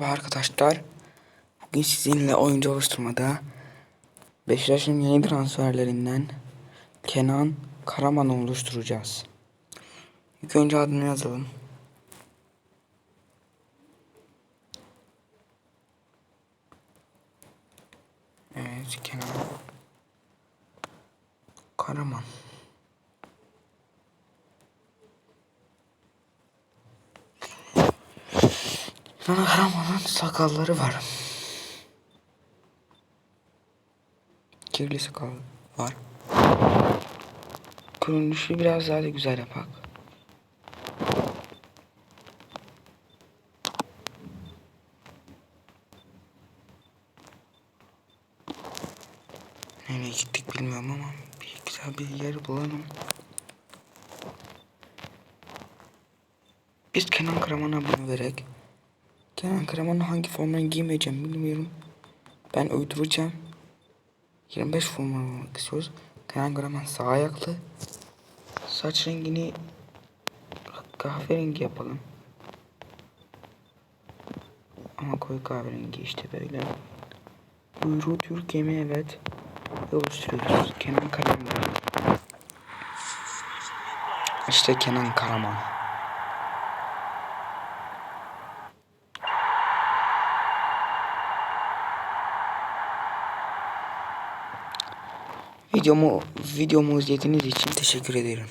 Merhaba arkadaşlar. Bugün sizinle oyuncu oluşturmada Beşiktaş'ın yeni transferlerinden Kenan Karaman'ı oluşturacağız. İlk önce adını yazalım. Evet Kenan Karaman. Kenan Karaman'ın sakalları var. Kirli sakal var. Görünüşü biraz daha da güzel yapak. Nereye gittik bilmiyorum ama bir güzel bir yer bulalım. Biz Kenan Karaman'a bunu vererek Kenan Karaman'ın hangi formayı giymeyeceğim bilmiyorum. Ben uyduracağım. 25 forma olmak istiyoruz. Kenan Karaman sağ ayaklı. Saç rengini kahverengi yapalım. Ama koyu kahverengi işte böyle. Buyruğu Türk gemi evet. Ve oluşturuyoruz. Kenan Karaman. İşte Kenan Karaman. Videomu videomu izlediğiniz için teşekkür ederim.